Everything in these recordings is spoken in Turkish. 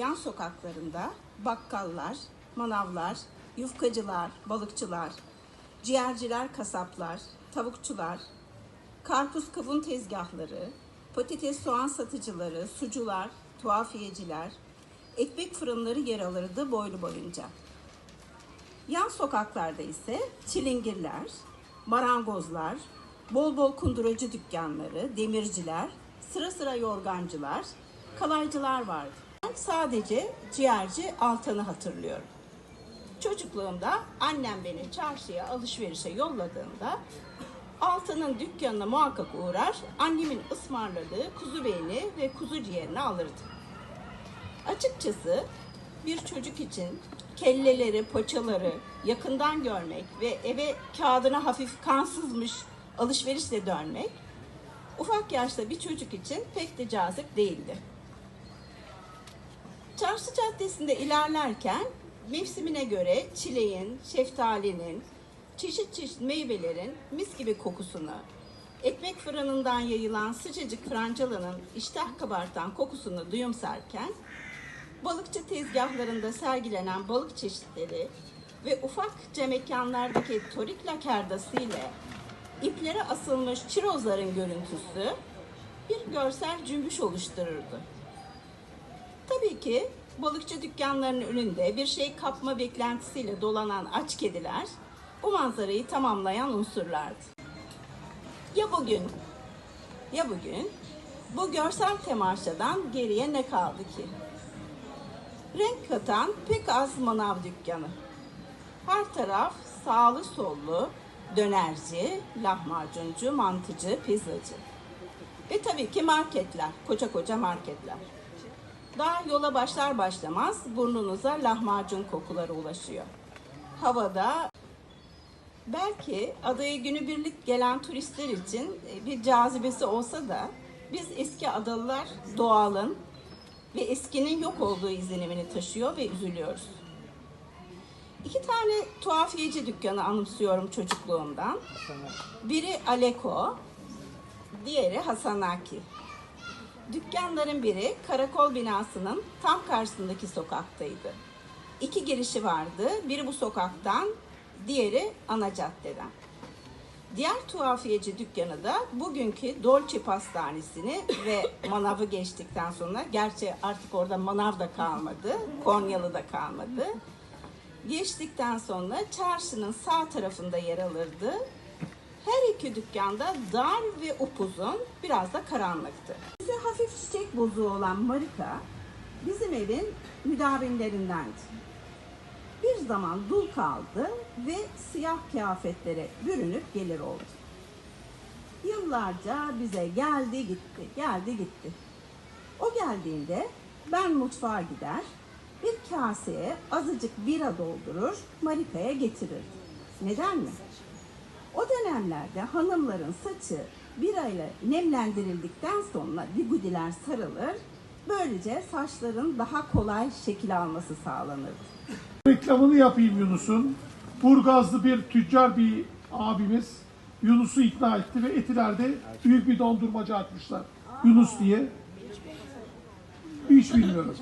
yan sokaklarında bakkallar, manavlar, yufkacılar, balıkçılar, ciğerciler, kasaplar, tavukçular, karpuz kavun tezgahları, patates soğan satıcıları, sucular, tuhafiyeciler, ekmek fırınları yer alırdı boylu boyunca. Yan sokaklarda ise çilingirler, marangozlar, bol bol kunduracı dükkanları, demirciler, sıra sıra yorgancılar, kalaycılar vardı. Ben sadece ciğerci Altan'ı hatırlıyorum. Çocukluğumda annem beni çarşıya alışverişe yolladığında Altan'ın dükkanına muhakkak uğrar, annemin ısmarladığı kuzu beyni ve kuzu ciğerini alırdım. Açıkçası bir çocuk için kelleleri, paçaları yakından görmek ve eve kağıdına hafif kansızmış alışverişle dönmek ufak yaşta bir çocuk için pek de cazip değildi. Çarşı Caddesi'nde ilerlerken mevsimine göre çileğin, şeftalinin, çeşit çeşit meyvelerin mis gibi kokusunu, ekmek fırınından yayılan sıcacık francalanın iştah kabartan kokusunu duyumsarken, balıkçı tezgahlarında sergilenen balık çeşitleri ve ufakça mekanlardaki torik lakerdası ile iplere asılmış çirozların görüntüsü bir görsel cümbüş oluştururdu. Tabii ki balıkçı dükkanlarının önünde bir şey kapma beklentisiyle dolanan aç kediler bu manzarayı tamamlayan unsurlardı. Ya bugün, ya bugün bu görsel temaşadan geriye ne kaldı ki? Renk katan pek az manav dükkanı. Her taraf sağlı sollu, dönerci, lahmacuncu, mantıcı, pizzacı. Ve tabii ki marketler, koca koca marketler. Daha yola başlar başlamaz burnunuza lahmacun kokuları ulaşıyor. Havada belki adaya günübirlik gelen turistler için e, bir cazibesi olsa da biz eski adalılar doğalın ve eskinin yok olduğu izlenimini taşıyor ve üzülüyoruz. İki tane tuhafiyeci dükkanı anımsıyorum çocukluğumdan. Biri Aleko, diğeri Hasanaki. Dükkanların biri karakol binasının tam karşısındaki sokaktaydı. İki girişi vardı. Biri bu sokaktan, diğeri ana caddeden. Diğer tuhafiyeci dükkanı da bugünkü Dolce Pastanesi'ni ve manavı geçtikten sonra, gerçi artık orada manav da kalmadı, Konyalı da kalmadı. Geçtikten sonra çarşının sağ tarafında yer alırdı. Her iki dükkanda dar ve upuzun, biraz da karanlıktı. Bize hafif çiçek bozuğu olan Marika, bizim evin müdavimlerindendi. Bir zaman dul kaldı ve siyah kıyafetlere bürünüp gelir oldu. Yıllarca bize geldi gitti, geldi gitti. O geldiğinde ben mutfağa gider, bir kaseye azıcık bira doldurur, Marika'ya getirirdim. Neden mi? O dönemlerde hanımların saçı birayla nemlendirildikten sonra bigudiler sarılır, böylece saçların daha kolay şekil alması sağlanırdı. Reklamını yapayım Yunus'un. Burgazlı bir tüccar bir abimiz Yunus'u ikna etti ve Etiler'de büyük bir dondurmacı açmışlar. Yunus diye. Hiç bilmiyorum.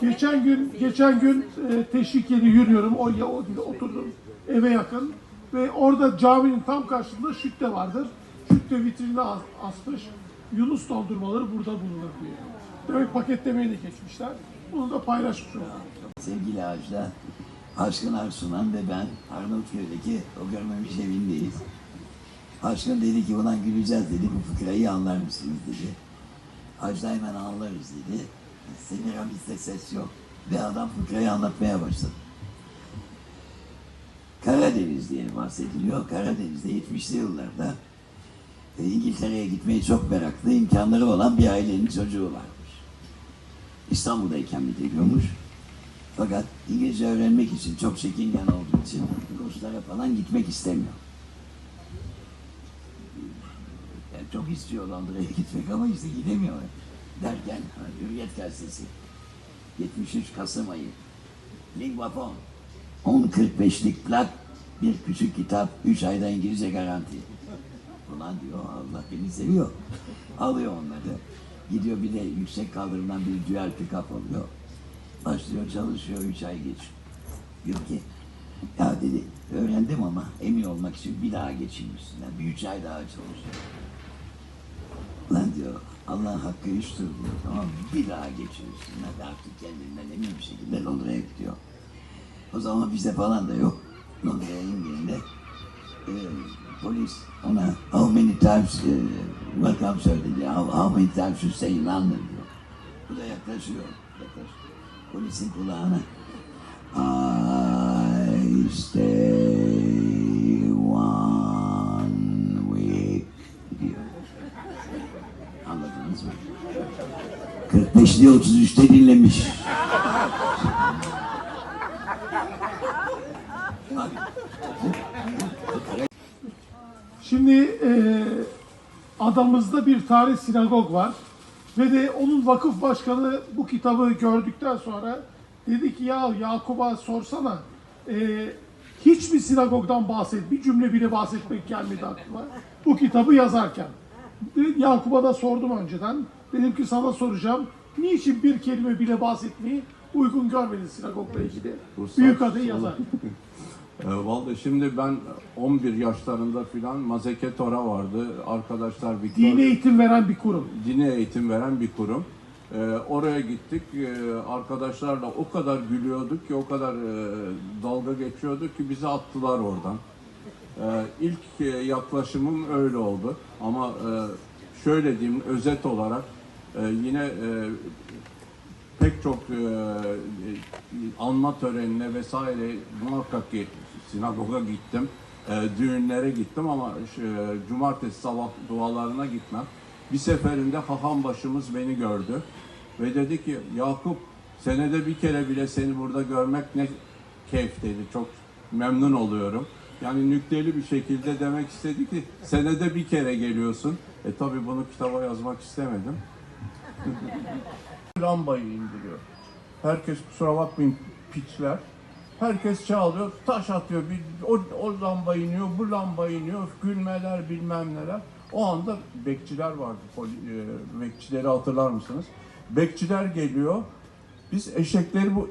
Geçen gün geçen gün e, teşvik yeri yürüyorum. O ya o oturdum eve yakın ve orada caminin tam karşısında şütte vardır. Şütte vitrinine as- asmış. Yunus dondurmaları burada bulunur diye. Demek paketlemeyi de geçmişler. Bunu da paylaşmış oldum. Sevgili Ajda, Aşkın Arsunan ve ben Arnavutköy'deki görmemiş evindeyiz. Aşkın dedi ki ulan güleceğiz dedi, bu fıkrayı anlar mısınız dedi. Ajda hemen anlarız dedi. Semiramizde ses yok. Ve adam fıkrayı anlatmaya başladı. Karadeniz diye bahsediliyor. Karadeniz'de 70'li yıllarda e, İngiltere'ye gitmeyi çok meraklı, imkanları olan bir ailenin çocuğu varmış. İstanbul'da ikamet ediyormuş. Fakat İngilizce öğrenmek için çok çekingen olduğu için kurslara falan gitmek istemiyor. Yani çok istiyor Londra'ya gitmek ama işte gidemiyor. Derken Hürriyet Gazetesi 73 Kasım ayı Lingua Fon 10.45'lik plak bir küçük kitap 3 ayda İngilizce garanti. Ulan diyor Allah beni seviyor. Alıyor onları. Gidiyor bir de yüksek kaldırımdan bir dual pick-up alıyor. Başlıyor çalışıyor, üç ay geç. Diyor ki, ya dedi, öğrendim ama emin olmak için bir daha geçeyim üstünden. Bir üç ay daha çalışıyor. Lan diyor, Allah hakkı üçtür diyor, tamam? Bir daha geçiyor üstünden. Artık kendinden emin bir şekilde Londra'ya gidiyor. O zaman vize falan da yok. Londra'ya indiğinde e, polis ona how many times e, welcome sir dedi. How, how many times you stay in London diyor. Bu da yaklaşıyor. yaklaşıyor. Polisin kulağına I stay one week diyor. Anladınız mı? 45'li 33'te dinlemiş. Şimdi e, adamızda bir tane sinagog var ve de onun vakıf başkanı bu kitabı gördükten sonra dedi ki ya Yakup'a sorsana e, hiçbir sinagogdan bahset, bir cümle bile bahsetmek gelmedi aklıma bu kitabı yazarken. Yakup'a da sordum önceden. Dedim ki sana soracağım. Niçin bir kelime bile bahsetmeyi uygun görmedin sinagogla ilgili? Büyük sonu. yazar. E, Vallahi şimdi ben 11 yaşlarında filan Mazeke Tora vardı. Arkadaşlar Victor, Dini eğitim veren bir kurum. dini eğitim veren bir kurum. E, oraya gittik. E, arkadaşlarla o kadar gülüyorduk ki, o kadar e, dalga geçiyorduk ki bizi attılar oradan. E, ilk e, yaklaşımım öyle oldu. Ama e, şöyle diyeyim özet olarak e, yine e, pek çok e, anma törenine vesaire muhakkak ki sinagoga gittim. E, düğünlere gittim ama e, cumartesi sabah dualarına gitmem. Bir seferinde haham başımız beni gördü ve dedi ki Yakup senede bir kere bile seni burada görmek ne keyif dedi. Çok memnun oluyorum. Yani nükteli bir şekilde demek istedi ki senede bir kere geliyorsun. E tabi bunu kitaba yazmak istemedim lambayı indiriyor. Herkes kusura bakmayın piçler. Herkes çağırıyor, taş atıyor. Bir, o, o lamba iniyor, bu lamba iniyor. Gülmeler bilmem neler. O anda bekçiler vardı. Poli, e, bekçileri hatırlar mısınız? Bekçiler geliyor. Biz eşekleri bu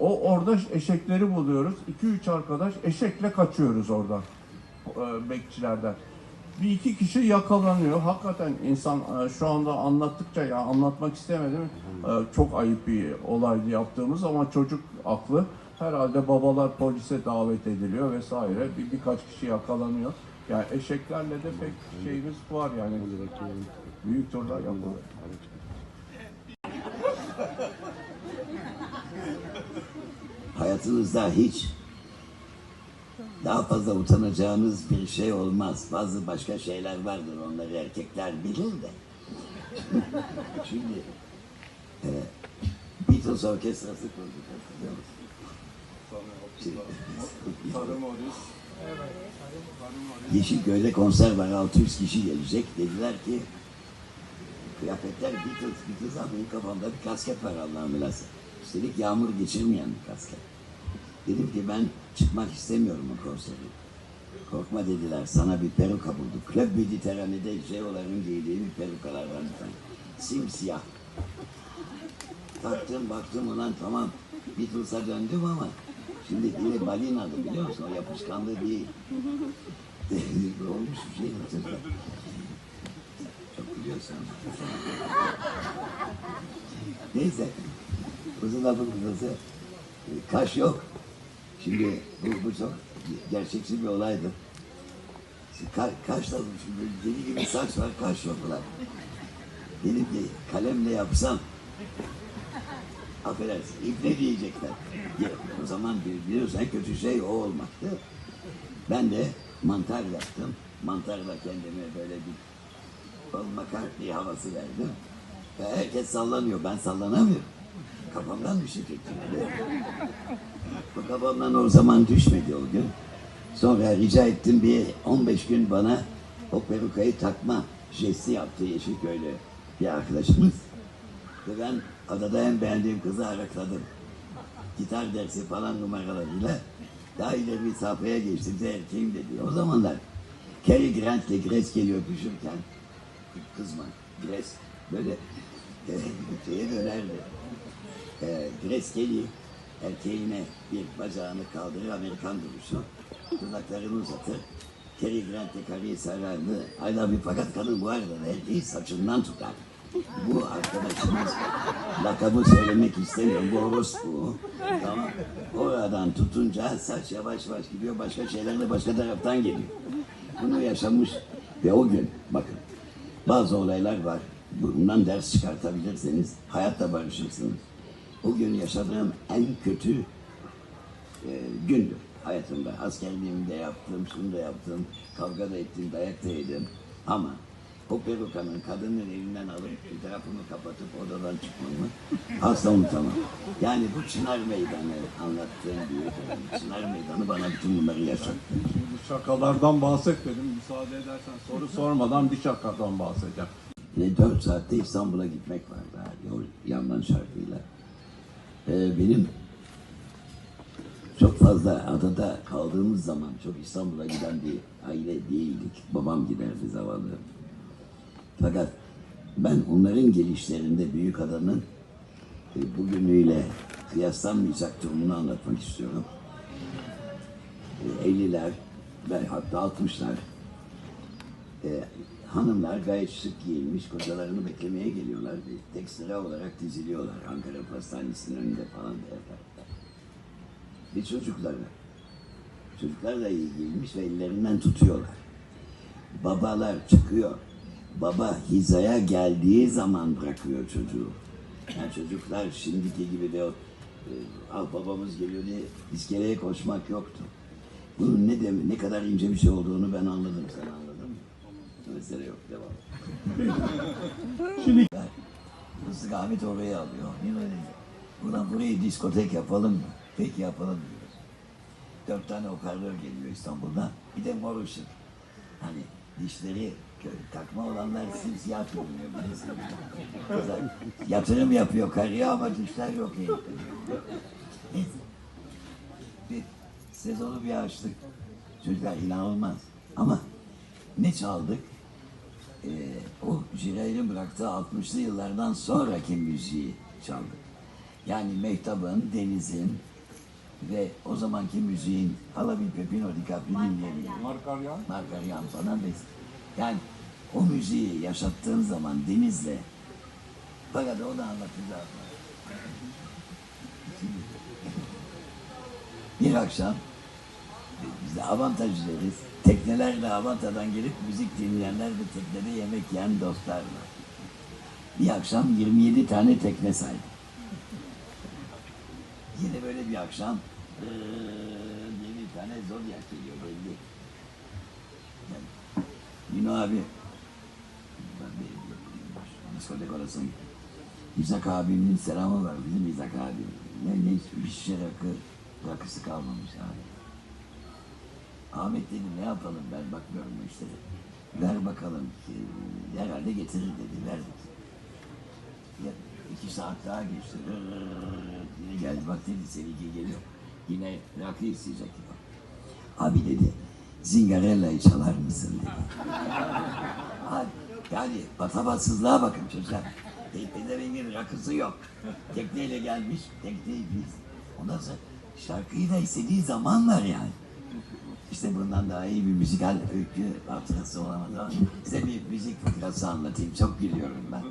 o orada eşekleri buluyoruz. 2-3 arkadaş eşekle kaçıyoruz oradan. E, bekçilerden bir iki kişi yakalanıyor. Hakikaten insan e, şu anda anlattıkça ya anlatmak istemedim. E, Çok ayıp bir olaydı yaptığımız ama çocuk aklı. Herhalde babalar polise davet ediliyor vesaire. Bir birkaç kişi yakalanıyor. Yani eşeklerle de pek şeyimiz var yani. Büyük turlar yapılıyor. hayatınızda hiç daha fazla utanacağınız bir şey olmaz. Bazı başka şeyler vardır onları erkekler bilir de. Şimdi e, Beatles orkestrası kurduk Şimdi, Yeşilköy'de konser var 600 kişi gelecek. Dediler ki kıyafetler Beatles, Beatles ama benim kafamda bir kasket var Allah'ın belası. Üstelik yağmur geçirmeyen bir kasket. Dedim ki ben çıkmak istemiyorum o konseri. Korkma dediler sana bir peruka bulduk. Club Mediterrane'de Jeo'ların giydiği bir perukalardan bir tane. Simsiyah. Taktım baktım ulan tamam Beatles'a döndüm ama şimdi yine balinadı biliyor musun? O yapışkanlığı değil. Olmuş bir şey hatırla. Çok biliyorsun. Neyse. Uzun lafın kısası. Kaş yok. Şimdi bu, bu çok gerçekçi bir olaydı. Ka kaş da şimdi deli gibi saç var, kaş yok ulan. Dedim ki kalemle yapsam affedersin iple diyecekler. Ya, o zaman biliyorsun en kötü şey o olmaktı. Ben de mantar yaptım. Mantarla kendime böyle bir Paul McCartney havası verdim. Ve herkes sallanıyor. Ben sallanamıyorum. Kafamdan düşecek şimdi. Bu kafamdan o zaman düşmedi o gün. Sonra rica ettim bir 15 gün bana o perukayı takma jesti yaptı Yeşilköy'lü bir arkadaşımız. Ve ben adada en beğendiğim kızı arakladım. Gitar dersi falan numaralarıyla daha ileri bir safhaya geçtim. Size erkeğim dedi. O zamanlar Cary Grant'le Grace geliyor düşürken kızma Grace böyle e, şeye dönerdi. e, Grace Kelly erkeğine bir bacağını kaldırır Amerikan duruşu. Dudaklarını uzatır. Cary Grant'le karıyı sarardı. I love you fakat kadın bu arada da erkeği saçından tutar. Bu arkadaşımız lakabı söylemek istemiyorum. Bu orospu. Tamam. Oradan tutunca saç yavaş yavaş gidiyor. Başka şeyler de başka taraftan geliyor. Bunu yaşamış ve o gün bakın bazı olaylar var. Bundan ders çıkartabilirseniz hayatta barışırsınız. O gün yaşadığım en kötü e, gündür hayatımda. Askerliğimi de yaptım, şunu da yaptım, kavga da ettim, dayak da yedim. Ama o perukanın kadının elinden alıp bir tarafını kapatıp odadan çıkmamı asla unutamam. Yani bu Çınar Meydanı anlattığım büyük olan Çınar Meydanı bana bütün bunları yaşattı. Şimdi şakalardan bahset dedim. Müsaade edersen soru sormadan bir şakadan bahsedeceğim. Ve 4 saatte İstanbul'a gitmek var daha yol yandan şarkıyla. Ee, benim çok fazla adada kaldığımız zaman çok İstanbul'a giden bir aile değildik. Babam giderdi zavallı. Fakat ben onların gelişlerinde büyük adanın e, bugünüyle kıyaslanmayacak durumunu anlatmak istiyorum. E, 50'ler ve hatta 60'lar e, hanımlar gayet şık giyinmiş, kocalarını beklemeye geliyorlar. ve Tek sıra olarak diziliyorlar. Ankara Pastanesi'nin önünde falan derler. Ve çocuklar. Çocuklar da iyi giyinmiş ve ellerinden tutuyorlar. Babalar çıkıyor. Baba hizaya geldiği zaman bırakıyor çocuğu. Yani çocuklar şimdiki gibi de o, e, ah babamız geliyor diye iskeleye koşmak yoktu. Bunun ne demek, ne kadar ince bir şey olduğunu ben anladım. Sen anladın mı? Mesele yok. Devam. Şimdi Mıstık Ahmet orayı alıyor. Buradan burayı diskotek yapalım mı? Peki yapalım diyor. Dört tane hoparlör geliyor İstanbul'dan. Bir de mor ışık. Hani dişleri takma olanlar simsiyah görünüyor. Güzel. Yatırım yapıyor karıya ama dişler yok. Neyse. Bir sezonu bir açtık. Çocuklar inanılmaz. Ama ne çaldık? Ee, o Jirayir'in bıraktığı 60'lı yıllardan sonraki müziği çaldık. Yani Mehtap'ın, Deniz'in ve o zamanki müziğin Alabil Pepino DiCaprio dinleyebilirim. Markar ya. Margaryan falan biz. Yani o müziği yaşattığın zaman Deniz'le fakat o da anlatacağım. Bir akşam biz de avantajlarız. Teknelerle Avanta'dan gelip müzik dinleyenler ve teknede yemek yiyen dostlar var. Bir akşam 27 tane tekne saydım. Yine böyle bir akşam diye bir tane zodyak geliyor belli. Yani, Yino abi diskotek orası İzak abimin selamı var bizim İzak abi. Ne, ne bir şişe rakı, rakısı kalmamış abi. Ahmet dedi ne yapalım ben bakmıyorum işlere. Ver bakalım ki herhalde getirir dedi verdik. Ya, iki saat daha geçti. Geldi bak dedi seninki geliyor. Yine rakı isteyecek gibi. Abi dedi zingarellayı çalar mısın dedi. Abi, yani patavatsızlığa bakın çocuklar. Teypede rakısı yok. Tekneyle gelmiş, tekneyi biz. Ondan sonra şarkıyı da istediği zaman var yani. İşte bundan daha iyi bir müzikal öykü hatırası olamaz ama size bir müzik fıkrası anlatayım. Çok gülüyorum ben.